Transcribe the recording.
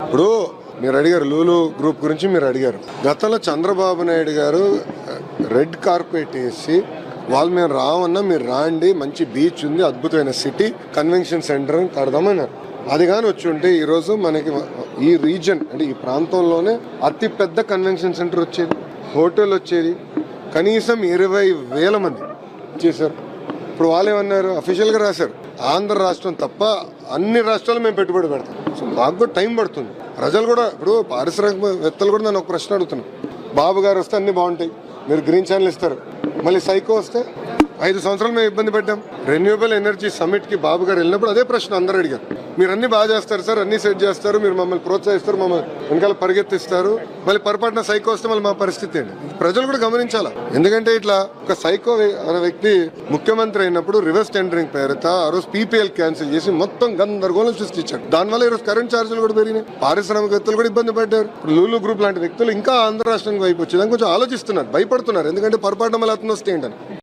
ఇప్పుడు మీరు అడిగారు లూలు గ్రూప్ గురించి మీరు అడిగారు. గతంలో చంద్రబాబు నాయుడు గారు రెడ్ కార్పెట్ వేసి వాళ్ళు మేము రావన్నా మీరు రాండి మంచి బీచ్ ఉంది అద్భుతమైన సిటీ కన్వెన్షన్ సెంటర్ అని కడదామన్నారు. అది కానీ వచ్చి ఉంటే ఈరోజు మనకి ఈ రీజన్ అంటే ఈ ప్రాంతంలోనే అతి పెద్ద కన్వెన్షన్ సెంటర్ వచ్చేది హోటల్ వచ్చేది కనీసం ఇరవై వేల మంది చేశారు. ఇప్పుడు వాళ్ళు ఏమన్నారు? అఫీషియల్గా రాశారు. ఆంధ్ర రాష్ట్రం తప్ప అన్ని రాష్ట్రాలు మేము పెట్టుబడి పెడతాం. సో మాకు కూడా టైం పడుతుంది. ప్రజలు కూడా ఇప్పుడు పారిశ్రామికవేత్తలు కూడా నన్ను ఒక ప్రశ్న అడుగుతున్నాను బాబు గారు వస్తే అన్ని బాగుంటాయి. మీరు గ్రీన్ ఛానల్ ఇస్తారు. మళ్ళీ సైకో వస్తే ఐదు సంవత్సరాలు మేము ఇబ్బంది పెట్టాం రెన్యూబుల్ ఎనర్జీ సమిట్కి బాబు గారు వెళ్ళినప్పుడు అదే ప్రశ్న అందరూ అడిగారు. మీరు అన్ని బాగా చేస్తారు సార్ అన్ని సెట్ చేస్తారు మీరు మమ్మల్ని ప్రోత్సహిస్తారు మమ్మల్ని వెనకాల పరిగెత్తిస్తారు మళ్ళీ పొరపాటున సైకో వస్తే మళ్ళీ మా పరిస్థితి ఏంటి? ప్రజలు కూడా గమనించాలా? ఎందుకంటే ఇట్లా ఒక సైకో అనే వ్యక్తి ముఖ్యమంత్రి అయినప్పుడు రివర్స్ టెండరింగ్ పేరుతో ఆ రోజు పీపీఎల్ క్యాన్సిల్ చేసి మొత్తం గందరగోళం సృష్టించాడు. దానివల్ల ఈరోజు కరెంట్ ఛార్జీలు కూడా పెరిగినాయి. పారిశ్రామికవేత్తలు కూడా ఇబ్బంది పడ్డారు. ఇప్పుడు లూలు గ్రూప్ లాంటి వ్యక్తులు ఇంకా ఆంధ్ర రాష్ట్రానికి వైపు వచ్చేదానికి కొంచెం ఆలోచిస్తున్నారు భయపడుతున్నారు. ఎందుకంటే పొరపాటున మళ్ళీ అతను వస్తే ఏంటని.